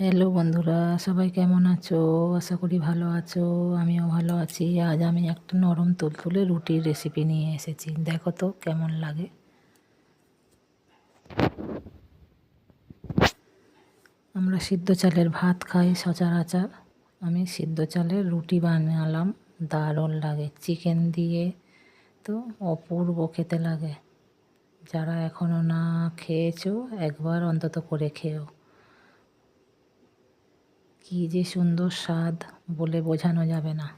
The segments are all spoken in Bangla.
হ্যালো বন্ধুরা, সবাই কেমন আছো? আশা করি ভালো আছো, আমিও ভালো আছি। আজ আমি একটা নরম তুলতুলে রুটির রেসিপি নিয়ে এসেছি। দেখো তো কেমন লাগে। আমরা সিদ্ধ চালের ভাত খাই সচরাচর। আমি সিদ্ধ চালের রুটি বানালাম, দারুণ লাগে। চিকেন দিয়ে তো অপূর্ব খেতে লাগে। যারা এখনও না খেয়েছো, একবার অন্তত করে খেও কি যে সুন্দর স্বাদ বলে বোঝানো যাবে না।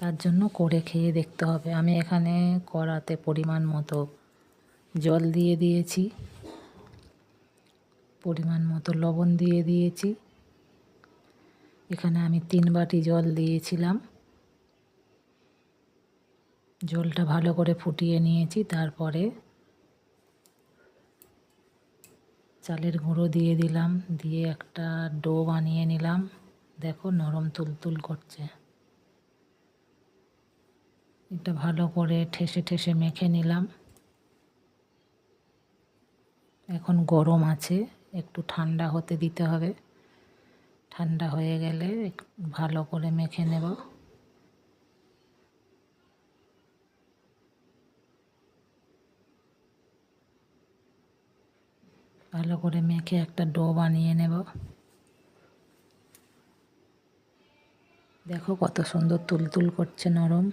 তার জন্য করে খেয়ে দেখতে হবে। আমি এখানে কড়াতে পরিমাণ মতো জল দিয়ে দিয়েছি, পরিমাণ মতো লবণ দিয়ে দিয়েছি। এখানে আমি তিন বাটি জল দিয়েছিলাম। জলটা ভালো করে ফুটিয়ে নিয়েছি, তারপরে চালের গুঁড়ো দিয়ে দিলাম, দিয়ে একটা ডো বানিয়ে নিলাম। দেখো নরম তুলতুল করছে। এটা ভালো করে ঠেসে ঠেসে মেখে নিলাম। এখন গরম আছে, একটু ঠান্ডা হতে দিতে হবে। ঠান্ডা হয়ে গেলে ভালো করে মেখে নেব। ভালো করে মেখে একটা ডো বানিয়ে নেব। দেখো কত সুন্দর তুলতুল করছে নরম।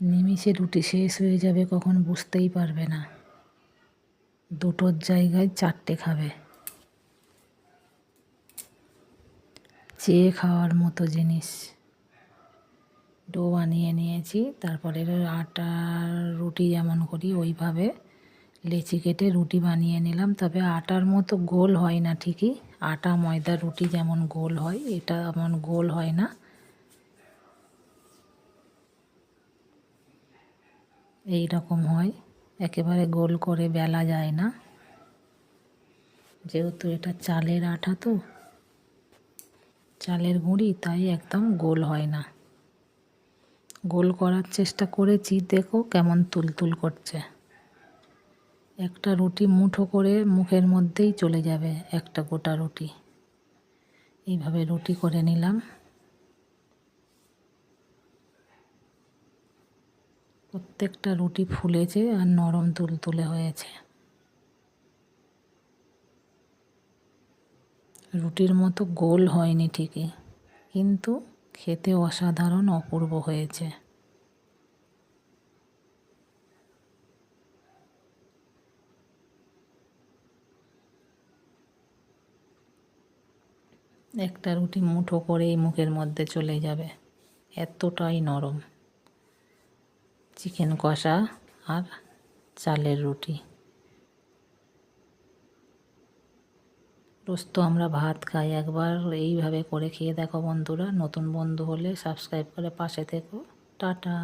নিমিষে রুটি শেষ হয়ে যাবে, কখন বুঝতেই পারবে না। দুটোর জায়গায় চারটে খাবে। চেয়ে খাওয়ার মতো জিনিস। ডো বানিয়ে নিয়েছি। তারপরে আটার রুটি যেমন করি, ওইভাবে লেচি কেটে রুটি বানিয়ে নিলাম। তবে আটার মতো গোল হয় না ঠিকই। আটা, ময়দা, রুটি যেমন গোল হয়, এটা এমন গোল হয় না। এই রকম হয়। একেবারে গোল করে বেলা যায় না। যেহেতু এটা চালের আটা তো, চালের গুঁড়ি, তাই একদম গোল হয় না। গোল করার চেষ্টা করেছি, দেখো কেমন তুলতুল করছে। একটা রুটি মুঠো করে মুখের মধ্যেই চলে যাবে, একটা গোটা রুটি। এইভাবে রুটি করে নিলাম। প্রত্যেকটা রুটি ফুলেছে আর নরম তুলতুলে হয়েছে। রুটির মতো গোল হয়নি ঠিকই, কিন্তু খেতে অসাধারণ অপূর্ব হয়েছে। একটা রুটি মুঠো করেই মুখের মধ্যে চলে যাবে। এতটাই নরম। চিকেন কষা আর চালের রুটি। রোজ তো আমরা ভাত খাই একবার, এইভাবে করে খেয়ে দেখো বন্ধুরা। নতুন বন্ধু হলে সাবস্ক্রাইব করে পাশে থেকো। টাটা।